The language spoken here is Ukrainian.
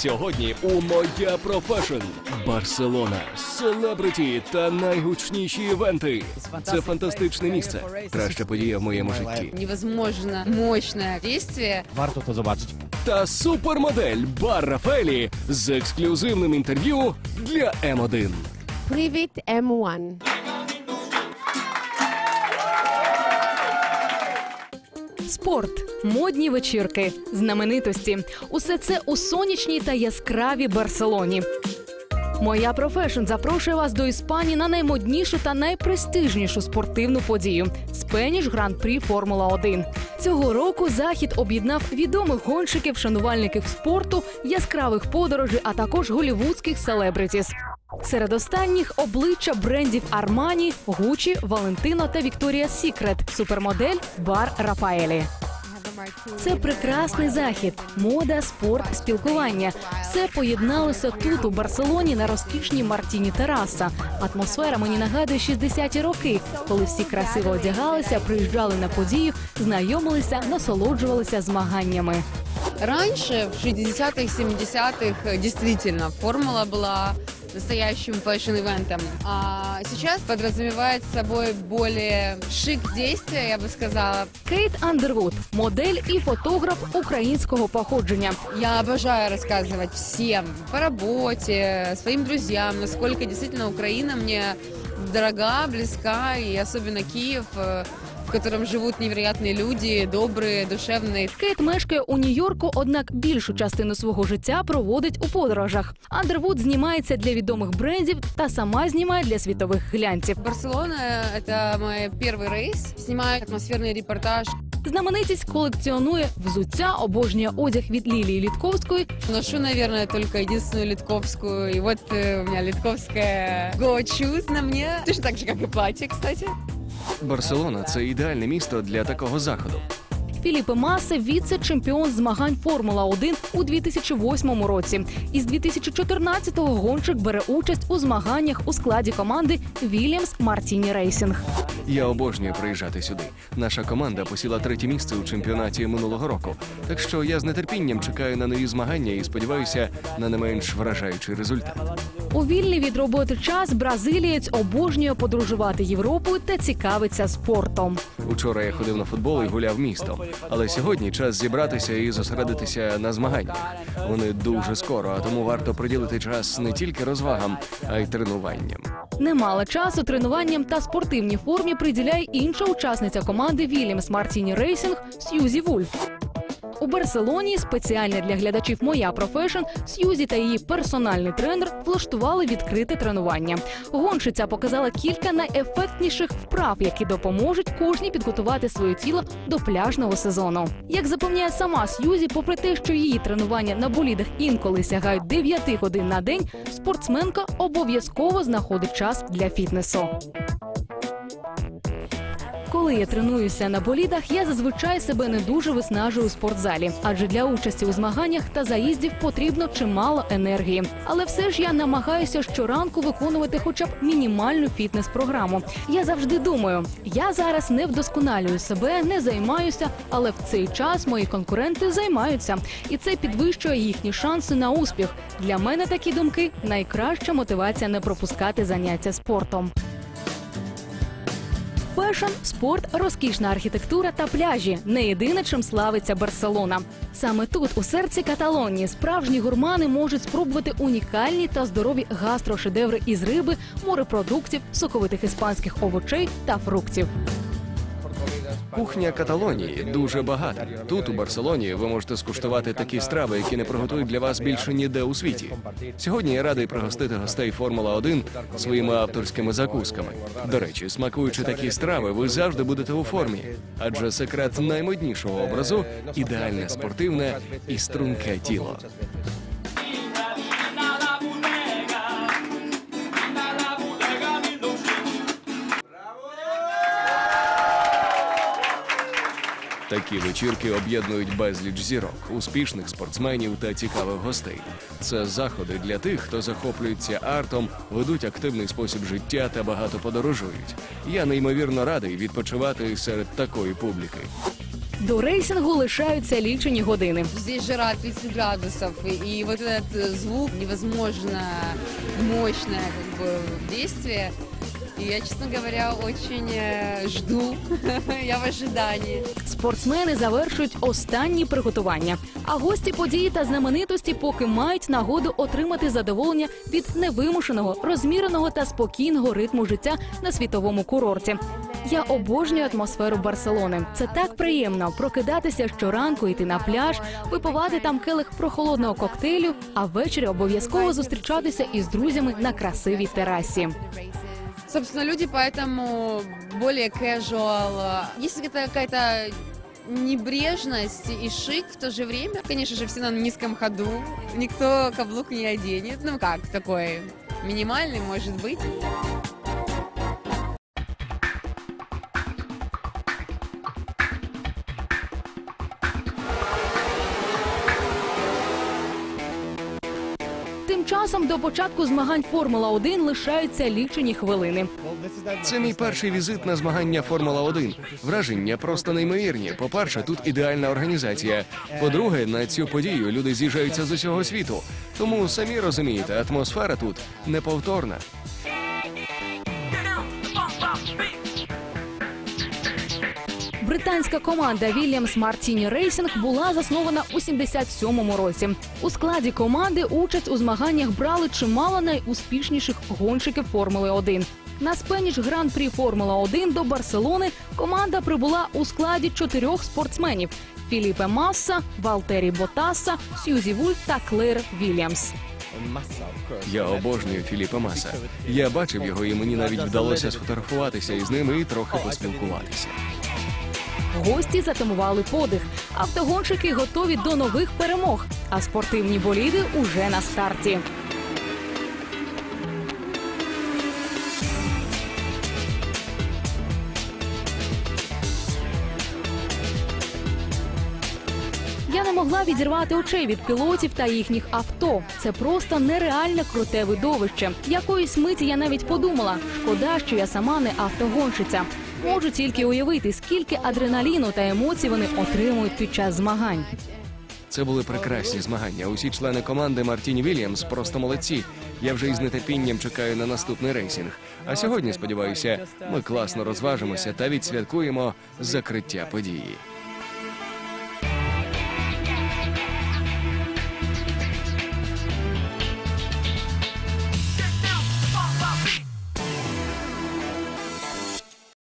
Сьогодні у Моя Профешн Барселона, селебриті та найгучніші івенти. Це фантастичне місце. Краща подія в моєму житті. невозможно мощное действие. Варто то побачити. Та супермодель Бар Рафелі з ексклюзивним інтерв'ю для М1. Привіт, М1. Спорт, модні вечірки, знаменитості усе це у сонячній та яскравій Барселоні. Моя профешн запрошує вас до Іспанії на наймоднішу та найпрестижнішу спортивну подію Спеніш Гран-прі Формула 1 Цього року захід об'єднав відомих гонщиків, шанувальників спорту, яскравих подорожей, а також голівудських селебритіс. Серед останніх обличчя брендів Армані, Гучі, Валентино та Вікторія Сікрет, супермодель Бар Рафаелі. Це прекрасний захід, мода, спорт, спілкування. Все поєдналося тут, у Барселоні, на розкішній Мартіні Тераса. Атмосфера мені нагадує 60-ті роки, коли всі красиво одягалися, приїжджали на подію, знайомилися, насолоджувалися змаганнями. Раньше, в 60-х, 70-х, действительно, формула была настоящим фэшн-ивентом. А сейчас подразумевает собой более шик действия, я бы сказала. Кейт Андервуд, модель і фотограф українського походження. Я обожаю рассказывать всем по работе, своим друзьям, насколько действительно Украина мне дорога, близка, и особенно Киев, э, в котором живут невероятные люди, добрые, душевные. Кейт мешкає у Нью-Йорку, однак більшу частину свого життя проводить у подорожах. Андервуд знімається для відомих брендів та сама знімає для світових глянців. Барселона – это мой первый рейс. Снимаю атмосферный репортаж. Знаменитість колекціонує взуття, обожнює одяг від Лілії Літковської. Ношу, наверное, только единственную литковскую. И вот э, у меня литковская Go Choose на мне. Точно так же, как и платье, кстати. Барселона це ідеальне місто для такого заходу. Філіпе Масе віце-чемпіон змагань Формула 1 у 2008 році. Із 2014-го гонщик бере участь у змаганнях у складі команди Вільямс Мартіні Рейсінг. Я обожнюю приїжджати сюди. Наша команда посіла третє місце у чемпіонаті минулого року. Так що я з нетерпінням чекаю на нові змагання і сподіваюся на не менш вражаючий результат. У вільний від роботи час бразилієць обожнює подорожувати Європою та цікавиться спортом. Учора я ходив на футбол і гуляв містом. Але сьогодні час зібратися і зосередитися на змаганнях. Вони дуже скоро, а тому варто приділити час не тільки розвагам, а й тренуванням. Немало часу тренуванням та спортивній формі приділяє інша учасниця команди Вільямс Мартіні Рейсінг Сьюзі Вульф. У Барселоні спеціально для глядачів Моя профешн Сьюзі та її персональний тренер влаштували відкрите тренування. Гонщиця показала кілька найефектніших вправ, які допоможуть кожній підготувати своє тіло до пляжного сезону. Як запевняє сама Сьюзі, попри те, що її тренування на болідах інколи сягають 9 годин на день, спортсменка обов'язково знаходить час для фітнесу. Коли я тренуюся на болідах, я зазвичай себе не дуже виснажую у спортзалі, адже для участі у змаганнях та заїздів потрібно чимало енергії. Але все ж я намагаюся щоранку виконувати хоча б мінімальну фітнес-програму. Я завжди думаю, я зараз не вдосконалюю себе, не займаюся, але в цей час мої конкуренти займаються, і це підвищує їхні шанси на успіх. Для мене такі думки найкраща мотивація не пропускати заняття спортом. Фешн, спорт, розкішна архітектура та пляжі не єдине, чим славиться Барселона. Саме тут, у серці Каталонії, справжні гурмани можуть спробувати унікальні та здорові гастрошедеври із риби, морепродуктів, соковитих іспанських овочей та фруктів. Кухня Каталонії дуже багата. Тут, у Барселоні, ви можете скуштувати такі страви, які не приготують для вас більше ніде у світі. Сьогодні я радий пригостити гостей Формула 1 своїми авторськими закусками. До речі, смакуючи такі страви, ви завжди будете у формі, адже секрет наймоднішого образу ідеальне спортивне і струнке тіло. Такі вечірки об'єднують безліч зірок, успішних спортсменів та цікавих гостей. Це заходи для тих, хто захоплюється артом, ведуть активний спосіб життя та багато подорожують. Я неймовірно радий відпочивати серед такої публіки. До рейсингу лишаються лічені години. Здесь жара 30 градусов, и, и вот этот э, звук невозможно мощное как бы, действие. И я, честно говоря, очень э, жду. я в ожидании. Спортсмени завершують останні приготування. А гості події та знаменитості поки мають нагоду отримати задоволення від невимушеного, розміреного та спокійного ритму життя на світовому курорті. Я обожнюю атмосферу Барселони. Це так приємно прокидатися щоранку, йти на пляж, випивати там келих прохолодного коктейлю, а ввечері обов'язково зустрічатися із друзями на красивій терасі. Собственно, люди поэтому более casual. Есть какая-то какая-то небрежность и шик в то же время. Конечно же, все на низком ходу. Никто каблук не оденет. Ну как, такой минимальный, может быть. Часом до початку змагань Формула 1 лишаються лічені хвилини. Це мій перший візит на змагання Формула 1 Враження просто неймовірні. По-перше, тут ідеальна організація. По-друге, на цю подію люди з'їжджаються з усього світу. Тому самі розумієте, атмосфера тут неповторна. Британська команда Williams Martini Racing була заснована у 77-му році. У складі команди участь у змаганнях брали чимало найуспішніших гонщиків Формули 1. На спеніш гран-прі Формула 1 до Барселони команда прибула у складі чотирьох спортсменів: Філіпе Масса, Валтері Ботаса, Сьюзі Вульф та Клер Вільямс. Я обожнюю Філіпа Маса. Я бачив його, і мені навіть вдалося сфотографуватися із ними і трохи поспілкуватися. Гості затамували подих. Автогонщики готові до нових перемог, а спортивні боліди уже на старті. Я не могла відірвати очей від пілотів та їхніх авто. Це просто нереальне круте видовище. Якоїсь миті я навіть подумала: шкода, що я сама не автогонщиця. Можу тільки уявити, скільки адреналіну та емоцій вони отримують під час змагань. Це були прекрасні змагання. Усі члени команди Мартіні Вільямс просто молодці. Я вже із нетерпінням чекаю на наступний рейсінг. А сьогодні, сподіваюся, ми класно розважимося та відсвяткуємо закриття події.